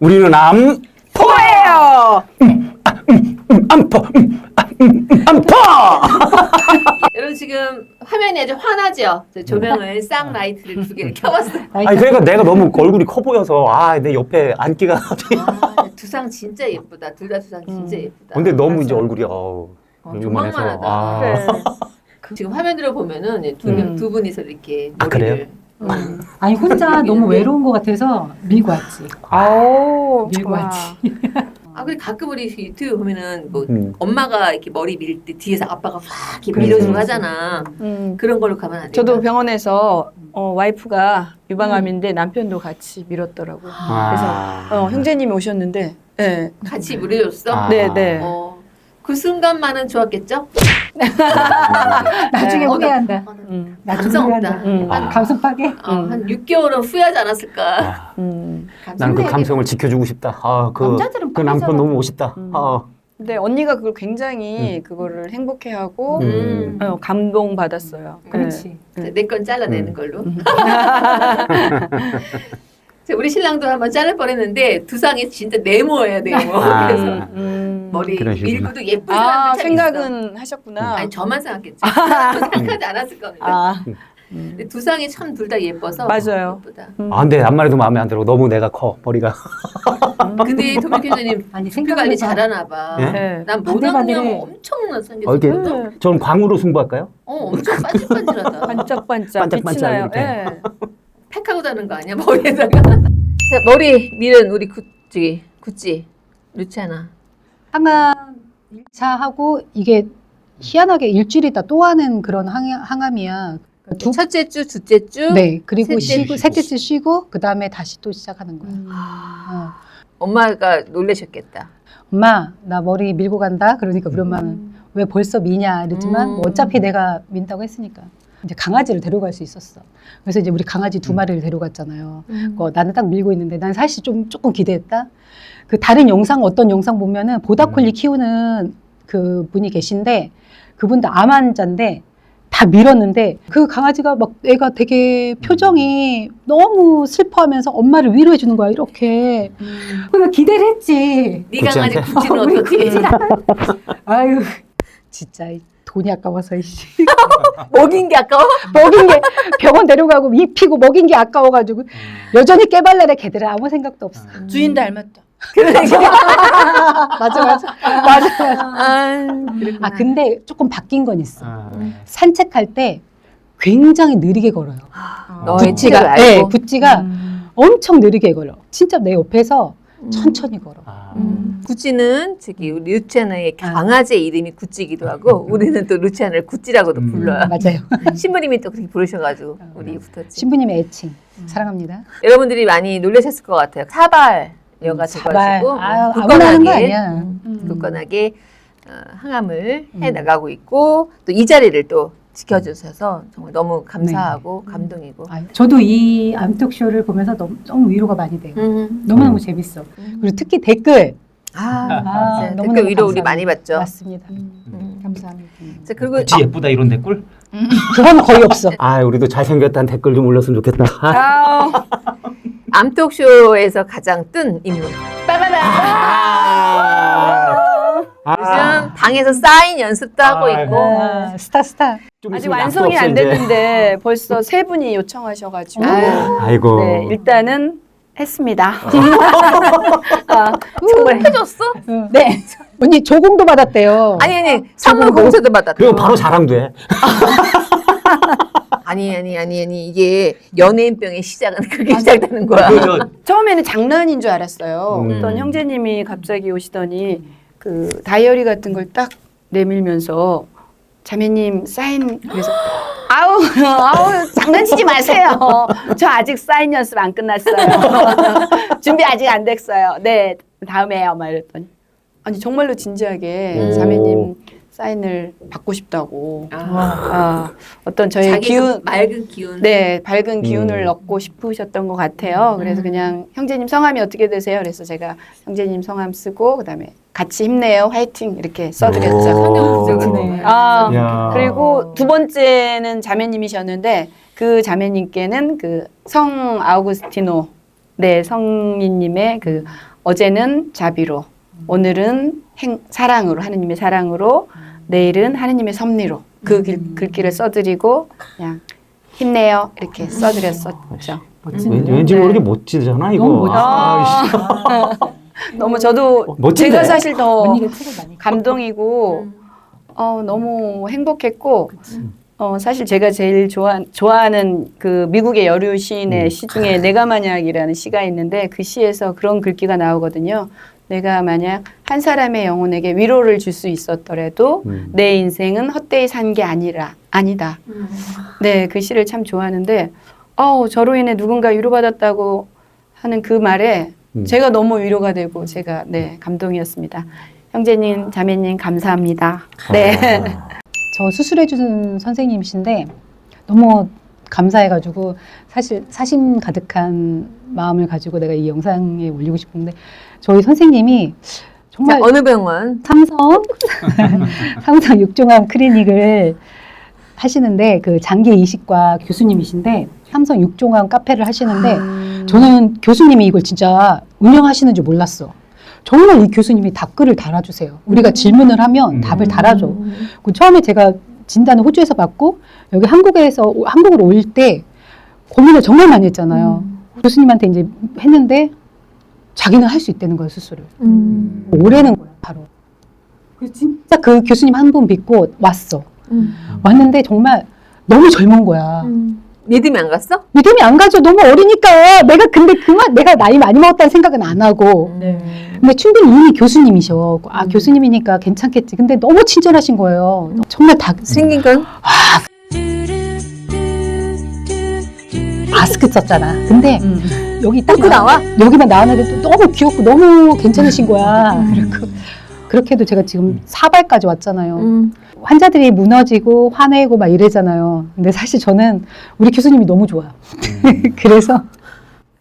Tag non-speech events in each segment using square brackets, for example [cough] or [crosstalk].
우리는 암 포예요. 암퍼 음, 아, 음, 음, 암퍼. [laughs] 여러분 지금 화면이 아주 환하죠? 저 조명을 쌍 라이트를 두 개를 켜봤어요. 아니 그러니까 내가 너무 얼굴이 커 보여서 아 내 옆에 앉기가. 아, [laughs] 두상 진짜 예쁘다. 둘 다 두상 진짜 예쁘다. 근데 너무 이제 맞아. 얼굴이 어우 어, 요만해서. 조망만하다. 아. 그래. [laughs] 지금 화면으로 보면은 두, 명, 음. 두 분이서 이렇게 아, 그래요? 음. 아니 혼자 [laughs] 너무 외로운 것 같아서 밀고 왔지. 아우 밀고 와. 왔지. 아, 근데 가끔 우리 유튜브 보면은 뭐 음. 엄마가 이렇게 머리 밀 때 뒤에서 아빠가 확 이렇게. 밀어주고 하잖아. 음. 그런 걸로 가면 안 돼. 저도 병원에서 어, 와이프가 유방암인데 남편도 같이 밀었더라고요. 아. 어, 형제님이 오셨는데, 네, 같이 밀어줬어? 아. 네, 네. 어, 그 순간만은 좋았겠죠? [laughs] 나중에 네. 후회한다. 음, 나중에 감성 없다. 후회한다. 음. 아. 감성 파괴. 어, 음. 한 6개월은 후회하지 않았을까? 아, 음. 나는 그 감성해야겠다. 감성을 지켜주고 싶다. 아, 그, 남자들은 그 남편. 너무 멋있다. 음. 아, 근데 언니가 그걸 굉장히 그거를 행복해하고 음. 어, 감동 받았어요. 그렇지. 내건 잘라내는 음. 걸로. [laughs] [laughs] 자, 우리 신랑도 한번 자를 뻔했는데 두상이 진짜 네모예요 네모. 아. [laughs] 그래서 음. 머리 그런 식이구나. 밀고도 예쁜 아 사람들 참 있어. 생각은 하셨구나. 아니 저만 생각했죠. 생각하지 않았을 겁니다. 아, 근데 두상이 참 둘 다 예뻐서 맞아요. 예쁘다. 음. 아, 근데 앞만 해도 마음에 안 들어. 너무 내가 커 머리가. 근데 도미캐님 [laughs] 아니 두피 관리. 잘하나 봐. 예? 네. 난 반들반들해. 모낭염 엄청 어, 이렇게 생겼거든. 저는 광으로 승부할까요? 어, 엄청 반질반질하다. 반짝반짝 빛이 반짝반짝 나요. 이렇게. 예. 팩하고 다는 거 아니야 [laughs] 머리에다가? 자 머리 밀은 우리 구, 저기 구찌 루치아나. 항암 1차 하고 이게 희한하게 일주일 있다 또 하는 그런 항, 항암이야. 두, 첫째 주, 둘째 주. 네 그리고 셋째 쉬고. 셋째 주 쉬고 그 다음에 다시 또 시작하는 거야. 아, 어. 엄마가 놀라셨겠다. 엄마 나 머리 밀고 간다. 그러니까 우리 엄마는 왜 벌써 미냐 이랬지만 음. 뭐 어차피 내가 민다고 했으니까 이제 강아지를 데려갈 수 있었어. 그래서 이제 우리 강아지 두 음. 마리를 데려갔잖아요. 어, 나는 딱 밀고 있는데 난 사실 좀 조금 기대했다. 그 다른 영상 어떤 영상 보면은 보다콜리 음. 키우는 그 분이 계신데 그분도 암 환자인데 다 밀었는데 그 강아지가 막 애가 되게 표정이 너무 슬퍼하면서 엄마를 위로해 주는 거야 이렇게. 그러니까 기대를 했지. 네 강아지? 구찌는 우리 어떻게? 아유 진짜 이 돈이 아까워서 이씨. [laughs] 먹인 게 아까워? 먹인 게 병원 데려가고 입히고 먹인 게 아까워가지고 여전히 깨발랄해 걔들은 아무 생각도 없어. 주인 닮았다. [laughs] 맞아 맞아 맞아 맞아. 아, 아 근데 조금 바뀐 건 있어. 아, 산책할 때 굉장히 느리게 걸어요. 너의 구찌가 치를 알고. 네, 구찌가 음. 엄청 느리게 걸어. 진짜 내 옆에서 천천히 걸어. 아. 음. 구찌는 저기 우리 루치아나의 강아지의 이름이 구찌기도 하고 우리는 또 루치아나를 구찌라고도 음. 불러요. 맞아요. [laughs] 신부님이 또 그렇게 부르셔가지고 우리 붙었지. 신부님의 애칭 사랑합니다. 여러분들이 많이 놀라셨을 것 같아요. 사발 여가 사발. 음, 거 굳건하게, 아니야. 음, 음. 굳건하게 어, 항암을 음. 해 나가고 있고 또 이 자리를 또 지켜주셔서 정말 너무 감사하고 감동이고. 아, 저도 이 암톡쇼를 보면서 너무, 너무 위로가 많이 돼요. 음. 너무너무 재밌어. 그리고 특히 댓글 아, 아. 너무너무 댓글 위로 우리 감사합니다. 많이 받죠. 맞습니다. 음. 감사합니다. 자, 그리고 구찌 예쁘다 이런 댓글? 그건 거의 없어. [laughs] 아, 우리도 잘생겼다는 댓글 좀 올렸으면 좋겠다. 아. 암톡쇼에서 가장 뜬 인물. 빠바바. 아, 요즘 방에서 사인 연습도 하고 아이고. 있고. 아, 스타 스타. 좀 아직 있으면 완성이 안 이제. 됐는데 벌써 세 분이 요청하셔가지고 아유. 아이고. 네 일단은 했습니다. [laughs] 아, 정말 해줬어? 네. 언니 조공도 받았대요. 아니 아니 선물 저거 공세도 받았다. 그리고 바로 자랑돼. [laughs] 아니 아니 아니 아니 이게 연예인병의 시작은 그렇게 시작되는 거야. 그, 저, 처음에는 장난인 줄 알았어요. 음. 어떤 형제님이 갑자기 오시더니 그 다이어리 같은 걸 딱 내밀면서 자매님 사인 그래서 [gasps] 아우 아우 장난치지 마세요. 저 아직 사인 연습 안 끝났어요. [laughs] 준비 아직 안 됐어요. 네 다음에요. 막 이랬더니 아니 정말로 진지하게 오. 자매님 사인을 받고 싶다고 아, 아, 어떤 저의 자기 기운 맑은 기운. 네, 밝은 기운을 음. 얻고 싶으셨던 것 같아요. 그래서 음. 그냥 형제님 성함이 어떻게 되세요? 그래서 제가 형제님 성함 쓰고 그다음에 같이 힘내요, 화이팅 이렇게 써드렸죠. 아, 야. 그리고 두 번째는 자매님이셨는데 그 자매님께는 그 성 아우구스티노 네, 성인님의 그 어제는 자비로, 오늘은 행, 사랑으로 하느님의 사랑으로, 내일은 하느님의 섭리로 그 길, 글귀를 써드리고 그냥 힘내요 이렇게 써드렸었죠. 왠지, 왠지 네. 모르게 멋지잖아 이거. 너무 멋지다. 아, 씨. [laughs] 너무 저도 어, 멋진데? 제가 사실 더 언니가 책을 많이 감동이고 음. 어, 너무 행복했고 어, 사실 제가 제일 좋아, 좋아하는 그 미국의 여류 시인의 음. 시 중에 내가 만약이라는 시가 있는데 그 시에서 그런 글귀가 나오거든요. 내가 만약 한 사람의 영혼에게 위로를 줄 수 있었더라도 음. 내 인생은 헛되이 산 게 아니라 아니다. 음. 네, 그 시를 참 좋아하는데 어우, 저로 인해 누군가 위로받았다고 하는 그 말에 음. 제가 너무 위로가 되고 제가 네, 감동이었습니다. 형제님, 자매님 감사합니다. 네. 아, 저 수술해 주는 선생님이신데 너무 감사해가지고 사실 사심 가득한 마음을 가지고 내가 이 영상에 올리고 싶은데 저희 선생님이 정말 자, 어느 병원? 삼성 [laughs] 삼성 육종암 클리닉을 하시는데 그 장기 이식과 교수님이신데 삼성 육종암 카페를 하시는데 음. 저는 교수님이 이걸 진짜 운영하시는 줄 몰랐어. 정말 이 교수님이 답글을 달아주세요. 우리가 질문을 하면 음. 답을 달아줘. 그 처음에 제가 진단을 호주에서 받고 여기 한국에서 오- 한국으로 올 때 고민을 정말 많이 했잖아요. 교수님한테 이제 했는데 자기는 할 수 있다는 거예요 수술을. 음. 오래는 거야 바로. 그 진짜 그 교수님 한 분 믿고 왔어. 음. 왔는데 정말 너무 젊은 거야. 음. 믿음이 안 갔어? 믿음이 안 가죠. 너무 어리니까. 내가 근데 그만 내가 나이 많이 먹었다는 생각은 안 하고. 네. 근데 충분히 이미 교수님이셔. 아 음. 교수님이니까 괜찮겠지. 근데 너무 친절하신 거예요. 정말 다 생긴 건? 마스크 썼잖아. 근데 음. 여기 딱 뚫고 나와? 여기만 나왔는데 또 너무 귀엽고 너무 괜찮으신 거야. [laughs] 그렇고 그렇게도 제가 지금 사발까지 왔잖아요. 음. 환자들이 무너지고 화내고 막 이래잖아요. 근데 사실 저는 우리 교수님이 너무 좋아요. [laughs] 그래서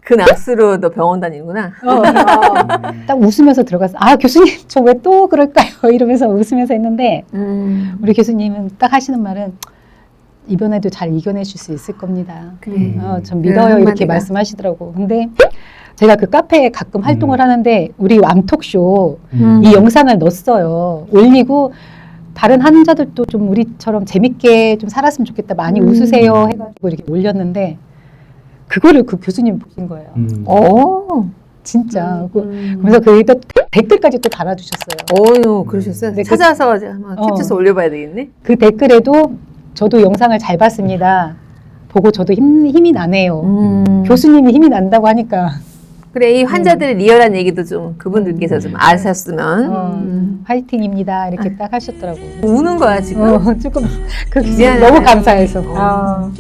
그 낙수로 너 병원 다니는구나. [laughs] 딱 웃으면서 들어가서 아 교수님 저 왜 또 그럴까요? 이러면서 웃으면서 했는데 음. 우리 교수님은 딱 하시는 말은 이번에도 잘 이겨내실 수 있을 겁니다. 그래. 어, 전그 믿어요 이렇게 한마디가. 말씀하시더라고. 근데 제가 그 카페에 가끔 활동을 음. 하는데 우리 암톡쇼 음. 이 영상을 넣었어요. 올리고 다른 환자들도 좀 우리처럼 재밌게 좀 살았으면 좋겠다. 많이 음. 웃으세요 해가지고 이렇게 올렸는데 그거를 그 교수님 보신 거예요. 음. 오. 진짜. 그- 음. 그래서 거기다 댓글까지 또 달아주셨어요. 어유 그러셨어요. 네, 그- 찾아서 한번 어. 캡처해서 올려봐야 되겠네. 그 댓글에도 저도 영상을 잘 봤습니다. 보고 저도 힘, 힘이 나네요. 음. 교수님이 힘이 난다고 하니까 그래 이 환자들의 리얼한 얘기도 좀 그분들께서 좀 아셨으면 어, 음. 화이팅입니다 이렇게 딱 하셨더라고요. 우는 거야 지금. 어, [laughs] 조금 그 미안해. 너무 감사해서. 아,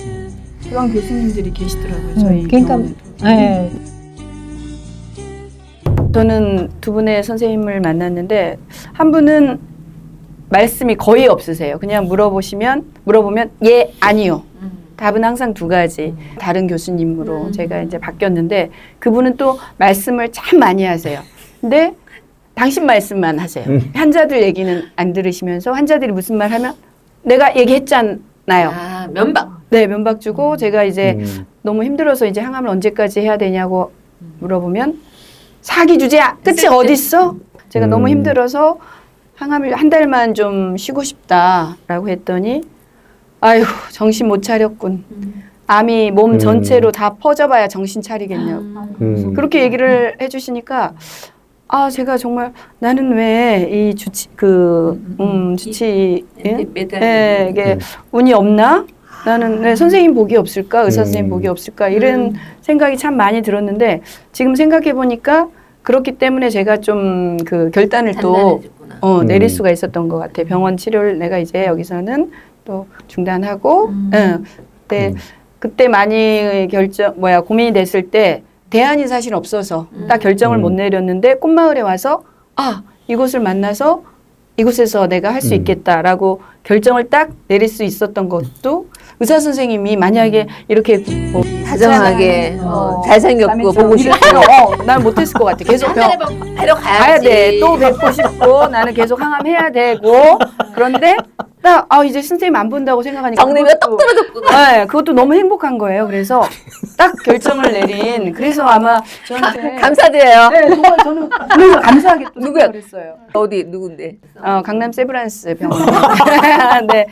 그런 교수님들이 계시더라고요. 음, 저희 그러니까 병원에도. 네. 저는 두 분의 선생님을 만났는데 한 분은 말씀이 거의 없으세요. 그냥 물어보시면 물어보면 예 아니요. 답은 항상 두 가지. 다른 교수님으로 음. 제가 이제 바뀌었는데 그분은 또 말씀을 참 많이 하세요. 근데 당신 말씀만 하세요. 음. 환자들 얘기는 안 들으시면서 환자들이 무슨 말 하면 내가 얘기했잖아요. 아 면박. 네, 면박 주고 제가 이제 음. 너무 힘들어서 이제 항암을 언제까지 해야 되냐고 물어보면 사기 주제야 끝이. 어디 있어? 제가 음. 너무 힘들어서 항암을 한 달만 좀 쉬고 싶다라고 했더니 아유 정신 못 차렸군. 암이 몸 음. 전체로 다 퍼져봐야 정신 차리겠냐고 음. 그렇게 얘기를 해주시니까 아 제가 정말 나는 왜 이 주치 그 음, 주치 예? 예, 이게 음. 운이 없나? 나는 왜 선생님 복이 없을까? 의사 음. 선생님 복이 없을까? 이런 음. 생각이 참 많이 들었는데 지금 생각해 보니까 그렇기 때문에 제가 좀 그 결단을 또 어, 음. 내릴 수가 있었던 것 같아요. 병원 치료를 내가 이제 여기서는 또 중단하고, 음. 응. 그때 네. 음. 그때 많이 결정 뭐야 고민이 됐을 때 대안이 사실 없어서 음. 딱 결정을 음. 못 내렸는데 꽃마을에 와서 아 이곳을 만나서 이곳에서 내가 할수 음. 있겠다라고 결정을 딱 내릴 수 있었던 것도 의사 선생님이 만약에 이렇게 뭐 다정하게 어, 어, 잘생겼고 좀 보고 싶고 어, 난 못했을 것 같아. 계속 병, 뵈러 가야 돼. 또 뵙고 싶고 나는 계속 항암해야 되고 그런데 딱, 아, 이제 선생님 안 본다고 생각하니까. 정리가 그것도- 똑 떨어졌구나. 네, 그것도 너무 행복한 거예요. 그래서 딱 결정을 내린. 그래서 아마 저한테. 감사드려요. 네, 정말 저는 그래서 감사하게 또 누구야? 생각을 했어요. 어디 누군데? 어, 강남 세브란스 병원. [laughs] 네.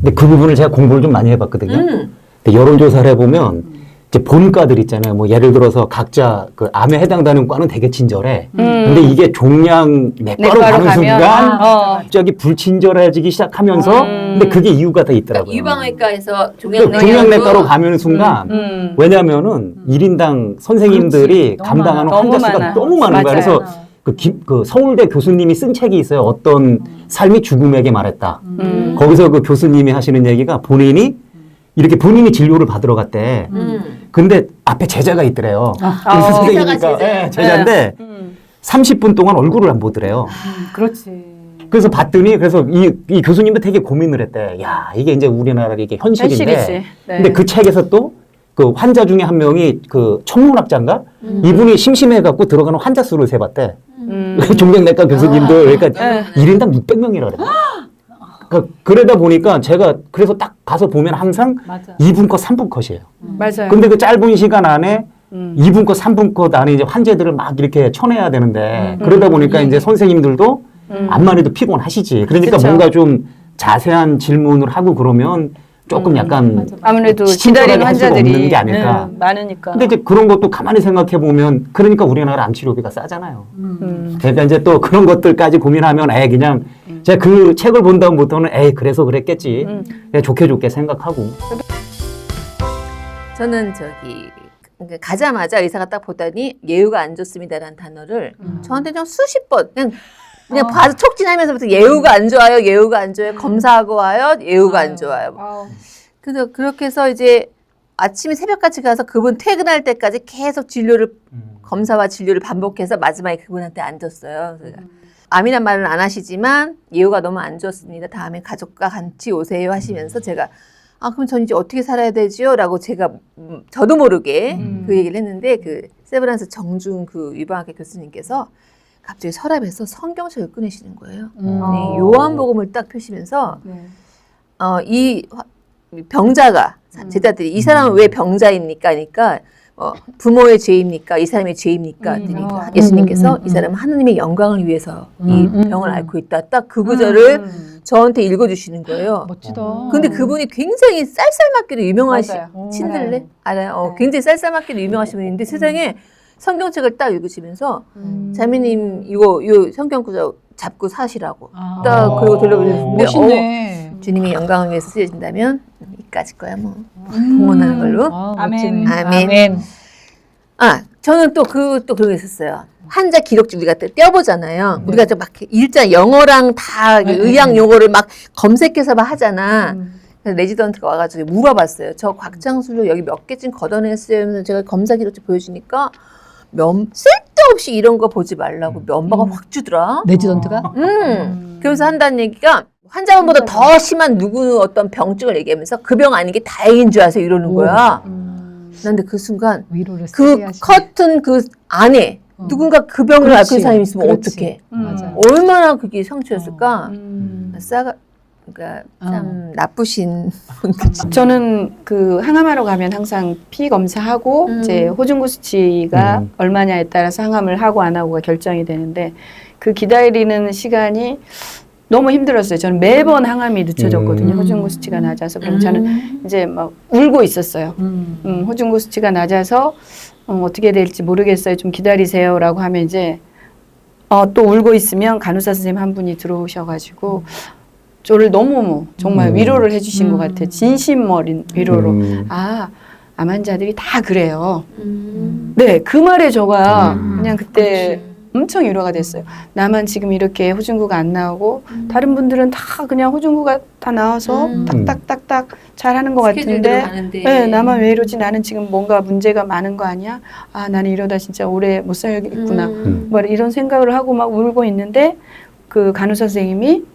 근데 그 부분을 제가 공부를 좀 많이 해봤거든요. 음. 근데 여론조사를 해보면 이제 본과들 있잖아요. 뭐 예를 들어서 각자 그 암에 해당되는 과는 되게 친절해. 음. 근데 이게 종양 내과로 내과로 가는 가면, 순간 어. 갑자기 불친절해지기 시작하면서 음. 근데 그게 이유가 다 그러니까 있더라고요. 유방외과에서 그 종양내과 종양내과로 가는 순간 음. 왜냐면은 일인당 선생님들이 그렇지. 너무 감당하는 많아. 환자 너무 수가 많아. 너무 많은 거야. 맞아요. 그래서 그, 기- 그 서울대 교수님이 쓴 책이 있어요. 어떤 삶이 죽음에게 말했다. 음. 거기서 그 교수님이 하시는 얘기가 본인이 이렇게 본인이 진료를 받으러 갔대. 음. 근데 앞에 제자가 있더래요. 아, 그래서 어. 선생님이니까 제자가 제자. 예, 제자인데 음. 30분 동안 얼굴을 안 보더래요. 그렇지. 그래서 봤더니 그래서 이, 이 교수님도 되게 고민을 했대. 야 이게 이제 우리나라 이게 현실인데. 현실이지. 네. 근데 그 책에서 또 그 환자 중에 한 명이 그 천문학자인가 음. 이분이 심심해갖고 들어가는 환자 수를 세봤대. 음. 종양내과 교수님들 그러니까 네. 1인당 600명이라 그래. 그러니까 그러다 보니까 제가 그래서 딱 가서 보면 항상 맞아. 2분 컷, 3분 컷이에요. 맞아요. 근데 그 짧은 시간 안에 음. 2분 컷, 3분 컷 안에 이제 환자들을 막 이렇게 쳐내야 되는데 음. 그러다 보니까 이제 선생님들도 음. 암만 해도 피곤하시지. 그러니까 그쵸. 뭔가 좀 자세한 질문을 하고 그러면 조금 음. 약간 맞아. 아무래도 기다리는 환자들이 없는 게 아닐까. 네, 많으니까. 근데 이제 그런 것도 가만히 생각해 보면 그러니까 우리나라 암 치료비가 싸잖아요. 음. 그러니까 이제 또 그런 것들까지 고민하면 에 그냥 제가 그 책을 본 다음부터는 에이 그래서 그랬겠지. 음. 그냥 좋게 좋게 생각하고. 저는 저기 그러니까 가자마자 의사가 딱 보더니 예우가 안 좋습니다라는 단어를 저한테 좀 수십 번 그냥 그냥 어. 봐서 촉진하면서부터 예우가 안 좋아요, 예우가 안 좋아요, 검사하고 와요, 예우가 안 좋아요. 그래서 그렇게 해서 이제 아침에 새벽같이 가서 그분 퇴근할 때까지 계속 진료를 검사와 진료를 반복해서 마지막에 그분한테 앉았어요. 그래서 암이란 말은 안 하시지만 예우가 너무 안 좋습니다. 다음에 가족과 같이 오세요 하시면서 제가 아 그럼 전 이제 어떻게 살아야 되지요? 라고 제가 음, 저도 모르게 음. 그 얘기를 했는데 그 세브란스 정중 그 유방학회 교수님께서 갑자기 서랍에서 성경책을 꺼내시는 거예요. 음. 어. 네, 요한복음을 딱 펴시면서 네. 어, 이 화- 이 병자가 음. 제자들이 이 사람은 왜 병자입니까? 그러니까 어, 부모의 죄입니까? 이 사람의 죄입니까? 음. 그랬더니 어. 예수님께서 음, 음, 이 사람은 하느님의 영광을 위해서 이 음, 음, 병을 음. 앓고 있다. 딱 그 구절을 음. 저한테 읽어주시는 거예요. 멋지다. 근데 그분이 굉장히 쌀쌀맞기로 유명하시 맞아요. 친들레 알아요? 어, 네. 굉장히 쌀쌀맞기로 유명하신 분인데 세상에 성경책을 딱 읽으시면서 음. 자매님 이거 요 성경 구절 잡고 사시라고 아. 딱 그리고 돌려보셨는데 멋있네. 어, 주님의 영광을 위해서 쓰여진다면 이까짓 거야 뭐 동원하는 걸로. 아, 아멘. 멋지네. 아멘. 아 저는 또 그 또 그런 게 있었어요. 환자 기록지 우리가 또 떼어보잖아요. 우리가 좀막 일자 영어랑 다 네, 의학 네. 용어를 막 검색해서 막 하잖아. 음. 그래서 레지던트가 와가지고 물어봤어요. 저 곽장술로 여기 몇 개쯤 걷어냈어요. 하면서 제가 검사 기록지 보여주니까 면 쓸데없이 이런 거 보지 말라고 면박을 음. 확 주더라. 레지던트가? 음. 그래서 한다는 얘기가 환자분보다 더 심한 누구 어떤 병증을 얘기하면서 그 병 아닌 게 다행인 줄 아세요 이러는 오. 거야. 음. 근데 그 순간 위로를 그 세게 하시네. 커튼 그 안에 어. 누군가 그 병을 앓고 그렇지. 있는 사람이 있으면 그렇지. 어떡해. 음. 맞아. 얼마나 그게 상처였을까. 음. 싸가 그러니까 어. 참 나쁘신 저는 그 항암하러 가면 항상 피 검사하고 음. 이제 호중구 수치가 음. 얼마냐에 따라서 항암을 하고 안 하고가 결정이 되는데 그 기다리는 시간이 너무 힘들었어요. 저는 매번 항암이 늦춰졌거든요. 음. 호중구 수치가 낮아서 그럼 음. 저는 이제 막 울고 있었어요. 음. 음, 호중구 수치가 낮아서 어, 어떻게 될지 모르겠어요. 좀 기다리세요라고 하면 이제 어, 또 울고 있으면 간호사 선생님 한 분이 들어오셔가지고 저를 너무 정말 음. 위로를 해주신 것 음. 같아요. 진심 어린 위로로. 음. 아, 암 환자들이 다 그래요. 음. 네, 그 말에 저가 음. 그냥 그때 엄청 위로가 됐어요. 나만 지금 이렇게 호중구가 안 나오고 다른 분들은 다 그냥 호중구가 다 나와서 음. 딱딱딱딱 잘하는 것 같은데 가는데. 네, 나만 왜 이러지? 나는 지금 뭔가 문제가 많은 거 아니야? 아, 나는 이러다 진짜 오래 못 살겠구나. 음. 뭐 이런 생각을 하고 막 울고 있는데 그 간호사 선생님이 딱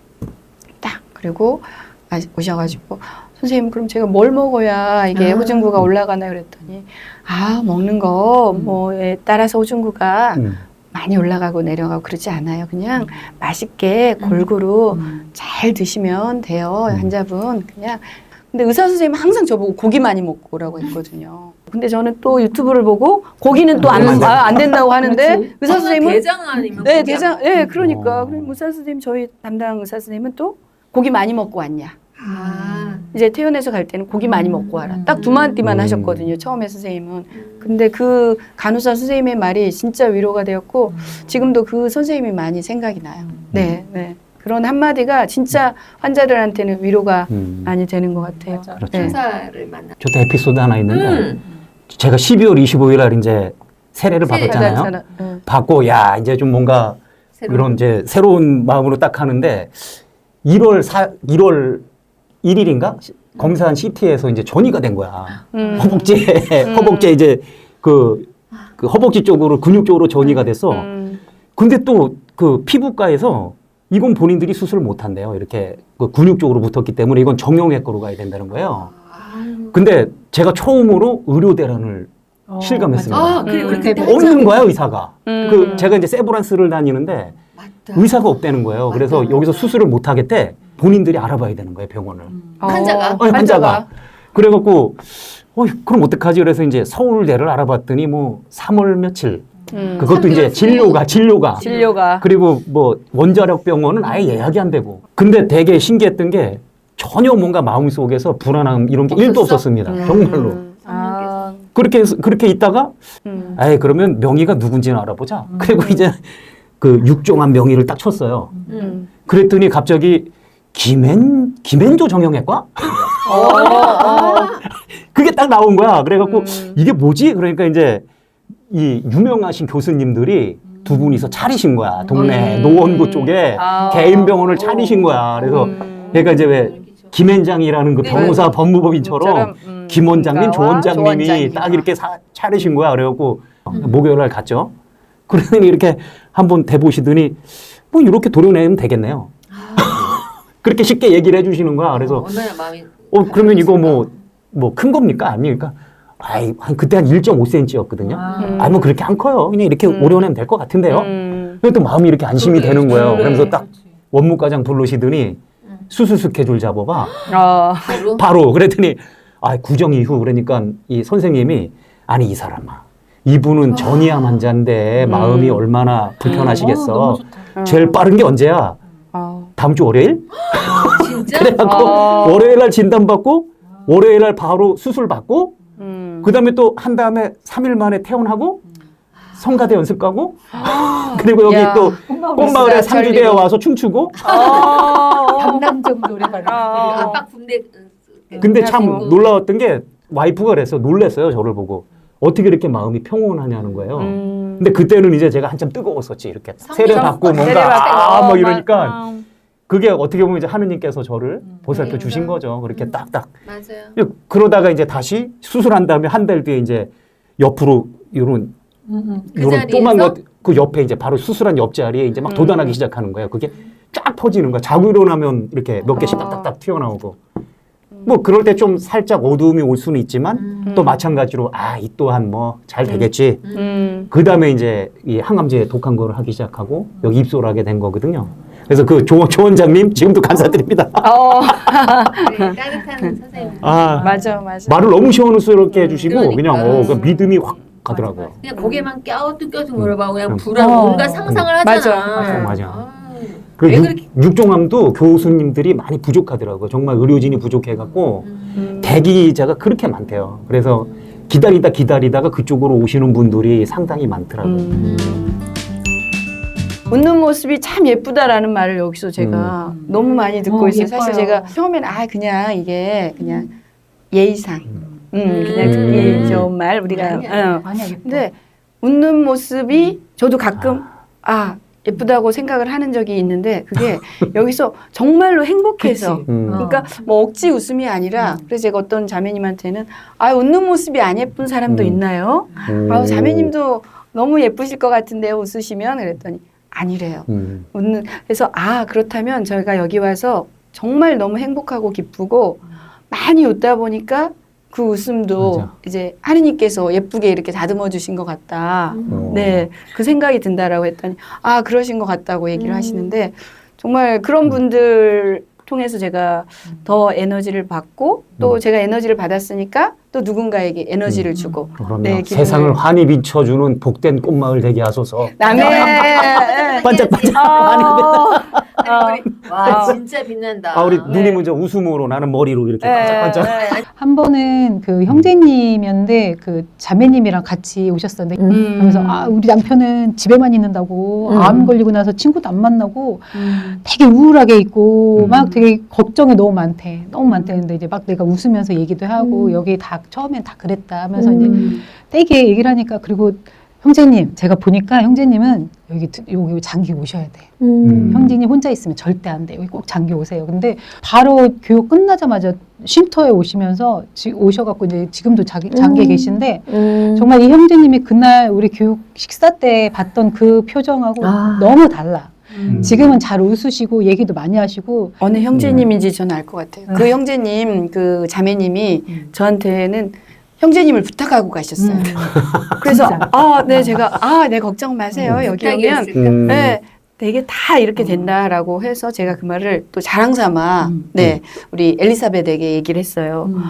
그리고 아, 오셔가지고 선생님 그럼 제가 뭘 먹어야 이게 아. 호중구가 올라가나 그랬더니 아 먹는 거 뭐에 따라서 호중구가 음. 많이 올라가고 내려가고 그러지 않아요. 그냥 맛있게 골고루 잘 드시면 돼요. 음. 환자분 그냥. 근데 의사 선생님은 항상 저보고 고기 많이 먹고 오라고 했거든요. 근데 저는 또 유튜브를 보고 고기는 또안안안 된다고 하는데. 의사 선생님은 대장 아니면 네 고기 대장 안네 그러니까 어. 그럼 의사 선생님 저희 담당 의사 선생님은 또 고기 많이 먹고 왔냐. 아. 이제 퇴원해서 갈 때는 고기 많이 먹고 와라. 딱 두 마디만 음. 하셨거든요. 처음에 선생님은. 근데 그 간호사 선생님의 말이 진짜 위로가 되었고 지금도 그 선생님이 많이 생각이 나요. 네, 네. 그런 한마디가 진짜 환자들한테는 위로가 음. 많이 되는 것 같아요. 맞아. 그렇죠. 네. 의사를 만나. 저도 에피소드 하나 있는데 음. 제가 12월 25일 날 이제 세례를 세례 받았잖아요. 받았잖아. 응. 받고 야 이제 좀 뭔가 새로운- 이런 이제 새로운 마음으로 딱 하는데 1월 4 1월 1일인가 검사한 CT에서 이제 전이가 된 거야. 음. 허벅지에 음. [laughs] 허벅지에 이제 그, 그 허벅지 쪽으로 근육 쪽으로 전이가 돼서 음. 근데 또 그 피부과에서 이건 본인들이 수술을 못 한대요. 이렇게 그 근육 쪽으로 붙었기 때문에 이건 정형외과로 가야 된다는 거예요. 근데 제가 처음으로 의료 대란을 어, 실감했습니다. 아, 그리고 음. 그때 없는 거야 의사가. 음. 그 제가 이제 세브란스를 다니는데 의사가 없다는 거예요. 그래서 맞다. 여기서 수술을 못 하겠대. 본인들이 알아봐야 되는 거예요 병원을. 환자가? 아니, 환자가. 그래갖고 어 그럼 어떡하지? 그래서 이제 서울대를 알아봤더니 뭐 3월 며칠 음. 그것도 이제 진료가 진료가 진료가 그리고 뭐 원자력 병원은 아예 예약이 안 되고 근데 되게 신기했던 게 전혀 뭔가 마음속에서 불안함 이런 게 일도? 없었습니다. 음. 정말로. 아, 그렇게 그렇게 있다가 음. 에이 그러면 명의가 누군지는 알아보자. 그리고 이제 그 육종한 명의를 딱 쳤어요. 음. 그랬더니 갑자기 김엔 김엔조 정형외과? [laughs] 그게 딱 나온 거야. 그래갖고 음. 이게 뭐지? 그러니까 이제 이 유명하신 교수님들이 두 분이서 차리신 거야. 동네 음. 노원구 쪽에 아. 개인 병원을 차리신 거야. 그래서 음. 얘가 이제 왜 김현장이라는 그 네. 변호사 법무법인처럼 음, 김 원장님, 조 원가와 원장님이 원장님. 딱 이렇게 사- 차리신 거야. 그래갖고 목요일 날 갔죠. 그러더니 [laughs] 이렇게 한번 대보시더니 뭐 이렇게 도려내면 되겠네요. [laughs] 그렇게 쉽게 얘기를 해주시는 거야. 그래서 얼마나 마음이 어 그러면 이거 뭐 뭐 큰 겁니까 아닙니까? 아이 한 그때 한 1.5cm였거든요. 음. 아뭐 그렇게 안 커요. 그냥 이렇게 음. 오려내면 될 것 같은데요. 음. 그래도 마음이 이렇게 안심이 그래, 되는 거예요. 그래. 그러면서 딱 원무과장 부르시더니 수술 스케줄 잡아봐. 아. 바로 바로 그랬더니 아 구정 이후 그러니까 이 선생님이 아니 이 사람아 이분은 전이암 환자인데 음. 마음이 얼마나 불편하시겠어. 음. 제일 빠른 게 언제야? 아. 다음 주 월요일? [gasps] 진짜 그래갖고 아. 월요일 날 진단 받고 월요일 날 바로 수술 받고 음. 그 다음에 또 한 다음에 3일 만에 퇴원하고 성가대 연습 가고 그리고 여기 야. 또 꽃마을에 상주대에. 와서 춤추고 아. [laughs] 강남점 노래방. 아. 아빠 군대 근데 참. 놀라웠던 게 와이프가 그랬어 놀랬어요 저를 보고 어떻게 이렇게 마음이 평온하냐는 거예요 음. 근데 그때는 이제 제가 한참 뜨거웠었지 이렇게 세례 받고 뭔가. 아뭐 어, 이러니까 막, 그게 어떻게 보면 이제 하느님께서 저를 보살펴 음. 주신 거죠 그렇게 딱딱 맞아요. 그러다가 이제 다시 수술한 다음에 한 달 뒤에 이제 옆으로 요런 그 요런 자리에서? 또만 것그 옆에 이제 바로 수술한 옆자리에 이제 막 음. 돋아나기 시작하는 거예요. 그게 쫙 퍼지는 거야. 자고 일어나면 이렇게 몇 개씩 아. 딱딱딱 튀어나오고. 뭐 그럴 때 좀 살짝 어두움이 올 수는 있지만 음. 또 마찬가지로 아 이 또한 뭐 잘 되겠지. 음. 그 다음에 이제 이 항암제 독한 거를 하기 시작하고 여기 입소를 하게 된 거거든요. 그래서 그 조, 조 원장님 지금도 감사드립니다. 어. 네, [laughs] 따뜻한 선생님. 아 맞아, 맞아. 말을 너무 시원스럽게 해주시고 그러니까. 그냥 어, 그 믿음이 확 가더라고요. 그냥 고개만 껴뚱껴뚱 물어봐 그냥 음. 불안 어. 뭔가 상상을. 하잖아. 맞아, 맞아. 아유, 그왜 육, 그렇게 육 종암도 교수님들이 많이 부족하더라고요. 정말 의료진이 부족해갖고 음. 대기자가 그렇게 많대요. 그래서 기다리다 기다리다가 그쪽으로 오시는 분들이 상당히 많더라고요. 음. 웃는 모습이 참 예쁘다라는 말을 여기서 제가 너무 많이 듣고 어, 있어요. 사실 예뻐요. 제가 처음에는 아 그냥 이게 그냥 예의상, 음, 그냥 음. 듣기 좋은 말 우리가. 아니야. 어. 아니야 예뻐. 근데 웃는 모습이 저도 가끔 아 예쁘다고 생각을 하는 적이 있는데 그게 [laughs] 여기서 정말로 행복해서. 음. 그러니까 뭐 억지 웃음이 아니라 그래서 제가 어떤 자매님한테는 아 웃는 모습이 안 예쁜 사람도 음. 있나요? 음. 아 자매님도 너무 예쁘실 것 같은데요 웃으시면 그랬더니 아니래요. 음. 웃는 그래서 아 그렇다면 저희가 여기 와서 정말 너무 행복하고 기쁘고 많이 웃다 보니까 그 웃음도 맞아. 이제 하느님께서 예쁘게 이렇게 다듬어 주신 것 같다. 어. 네, 그 생각이 든다라고 했더니 아 그러신 것 같다고 얘기를 음. 하시는데 정말 그런 분들 통해서 제가 더 에너지를 받고 또 음. 제가 에너지를 받았으니까 또 누군가에게 에너지를 음. 주고 그럼요. 네, 기분을- 세상을 환히 비춰주는 복된 꽃마을 되게 하소서. 남의 [laughs] 반짝반짝. [laughs] 아, 와 아. 진짜 빛난다. 아 우리 네. 누님은 저 웃음으로 나는 머리로 이렇게 반짝반짝. 네. 한 번은 그 형제님이었는데 그 자매님이랑 같이 오셨었는데 음. 그래서 아 우리 남편은 집에만 있는다고 음. 암 걸리고 나서 친구도 안 만나고 음. 되게 우울하게 있고 음. 막 되게 걱정이 너무 많대 너무 많대는데 이제 막 내가 웃으면서 얘기도 하고 음. 여기 다 처음엔 다 그랬다 하면서 음. 이제 되게 얘기를 하니까 그리고 형제님 제가 보니까 형제님은 여기 드- 여기 장기 오셔야 돼. 음. 형제님 혼자 있으면 절대 안 돼. 여기 꼭 장기 오세요. 근데 바로 교육 끝나자마자 쉼터에 오시면서 지, 오셔갖고 이제 지금도 자기 장기에 음. 계신데 음. 정말 이 형제님이 그날 우리 교육 식사 때 봤던 그 표정하고 아. 너무 달라. 음. 지금은 잘 웃으시고 얘기도 많이 하시고 어느 형제님인지 저는 알 것 같아요. 음. 그 형제님, 그 자매님이 음. 저한테는 형제님을 부탁하고 가셨어요. 음. [laughs] 그래서. 아, 네, 제가 아, 네 걱정 마세요. 음. 여기 오면 부탁이었을까? 음. 네, 되게 다 이렇게 된다라고 해서 제가 그 말을 또 자랑 삼아 음. 네, 우리 엘리사벳에게 얘기를 했어요. 음.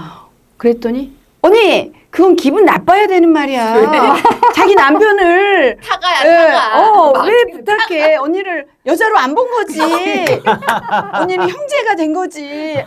그랬더니 언니, 그건 기분 나빠야 되는 말이야. [laughs] 자기 남편을 타가야 예, 타가. 어, 막왜 부탁해? 언니를 여자로 안 본 거지. 언니는 형제가 된 거지.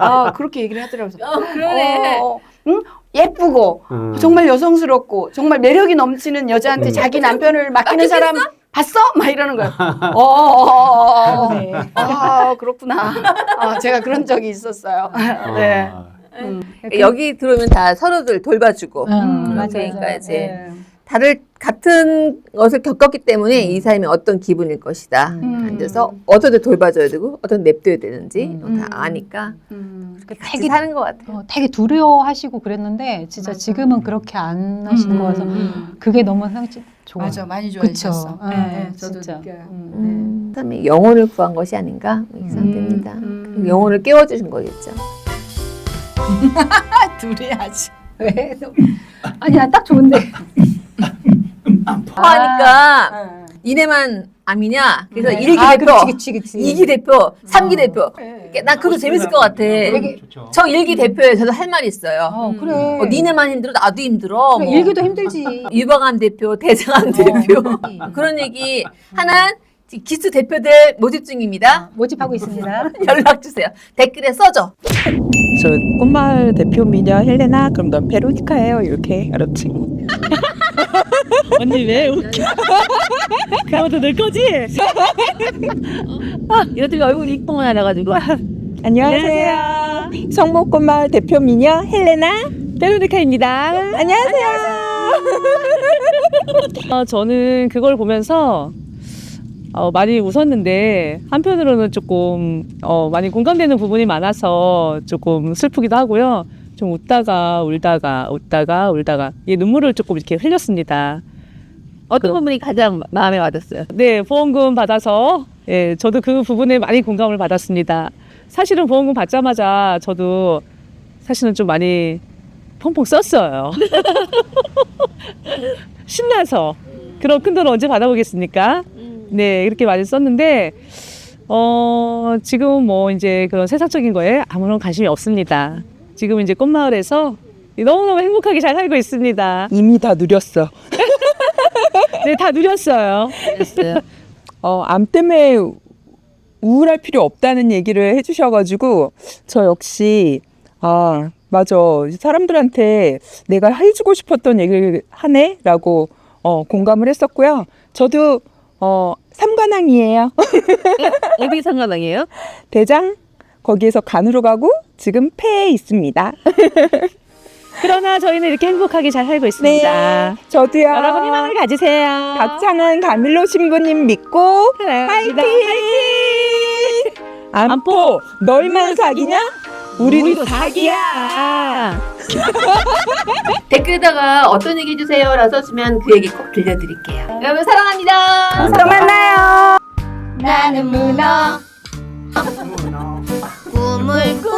아, 그렇게 얘기를 하더라고요. 어, 그러네. 어, 응? 예쁘고, 음. 정말 여성스럽고, 정말 매력이 넘치는 여자한테 음. 자기 남편을 맡기는 사람 봤어? 막 이러는 거예요. [laughs] 어, 어, 어, 어. 네. 아, 그렇구나. 아, 제가 그런 적이 있었어요. 네. 아. 음. 여기 들어오면 다 서로들 돌봐주고 음, 맞아요. 그러니까 이제 네. 다들 같은 것을 겪었기 때문에 이 삶이 어떤 기분일 것이다. 음. 앉아서 어떤 돌봐줘야 되고 어떤 냅둬야 되는지 음. 다 아니까 음. 같이 되게- 사는 것 같아요. 어, 되게 두려워하시고 그랬는데 진짜 맞아. 지금은 그렇게 안 하시는 거 같아서 음. 그게 너무 상치 좋아요. 맞아, 많이 그쵸. 좋아지셨어. 아, 네, 네, 저도 진짜. 느껴요. 음. 음, 삶이 영혼을 구한 것이 아닌가 이 상태입니다. 음. 그 영혼을 깨워주신 거겠죠. [laughs] 둘이 아주. 왜? 아니 나딱 좋은데. 하니까 니네만 암이냐? 그래서 네. 일기 아, 대표, 그렇지, 그렇지, 그렇지. 이기 대표, 삼기 어. 대표. 네. 난 그거 재밌을 것 같아. 되게- 좋죠. 저 일기 대표에 저도 할 말이 있어요. 어, 그래. 어, 니네만 힘들어 나도 힘들어. 그래, 뭐. 일기도 힘들지. [laughs] 유방암 대표, 대장암 대표 어. 그런 얘기 하는 기수 대표들 모집 중입니다. 모집하고 있습니다. [laughs] 연락 주세요. 댓글에 써줘. 저 꽃마을 대표 미녀 헬레나 그럼 넌 베로니카예요 이렇게 알았지? [laughs] 언니 왜 웃겨? [laughs] 그다음부터 늘 거지? 이것들이 얼굴 이쁘구나 그래가지고 안녕하세요. 성모 꽃마을 대표 미녀 헬레나 베로니카입니다. 안녕하세요. 어, 저는 그걸 보면서 어, 많이 웃었는데 한편으로는 조금 어, 많이 공감되는 부분이 많아서 조금 슬프기도 하고요. 좀 웃다가 울다가 웃다가 울다가 이 눈물을 조금 이렇게 흘렸습니다. 어떤 부분이 가장 마음에 와닿았어요? 네, 보험금 받아서 예, 저도 그 부분에 많이 공감을 받았습니다. 사실은 보험금 받자마자 저도 사실은 좀 많이 펑펑 썼어요. [laughs] 신나서 그런 큰 돈을 언제 받아보겠습니까? 네, 이렇게 많이 썼는데 어, 지금은 뭐 이제 그런 세상적인 거에 아무런 관심이 없습니다. 지금 이제 꽃마을에서 너무너무 행복하게 잘 살고 있습니다. 이미 다 누렸어. 네, 다 누렸어요. 됐어요. [laughs] 어, 암 때문에 우울할 필요 없다는 얘기를 해주셔가지고 저 역시 아 맞아 사람들한테 내가 해주고 싶었던 얘기를 하네라고 어, 공감을 했었고요. 저도 어, 삼관왕이에요. [laughs] 어디 상관왕이에요? 대장 거기에서 간으로 가고 지금 폐에 있습니다. [laughs] 그러나 저희는 이렇게 행복하게 잘 살고 있습니다. 네, 저도요. 여러분 희망을 가지세요. 박창은 가밀로 신부님 믿고 화이팅! 안포 널만 사귀냐? 우리도 사귀야. [laughs] 댓글에다가 어떤 얘기 해주세요라고 써주면 그 얘기 꼭 들려드릴게요. 여러분 사랑합니다. 또 만나요. 나는 문어. [laughs] 꿈을 꾸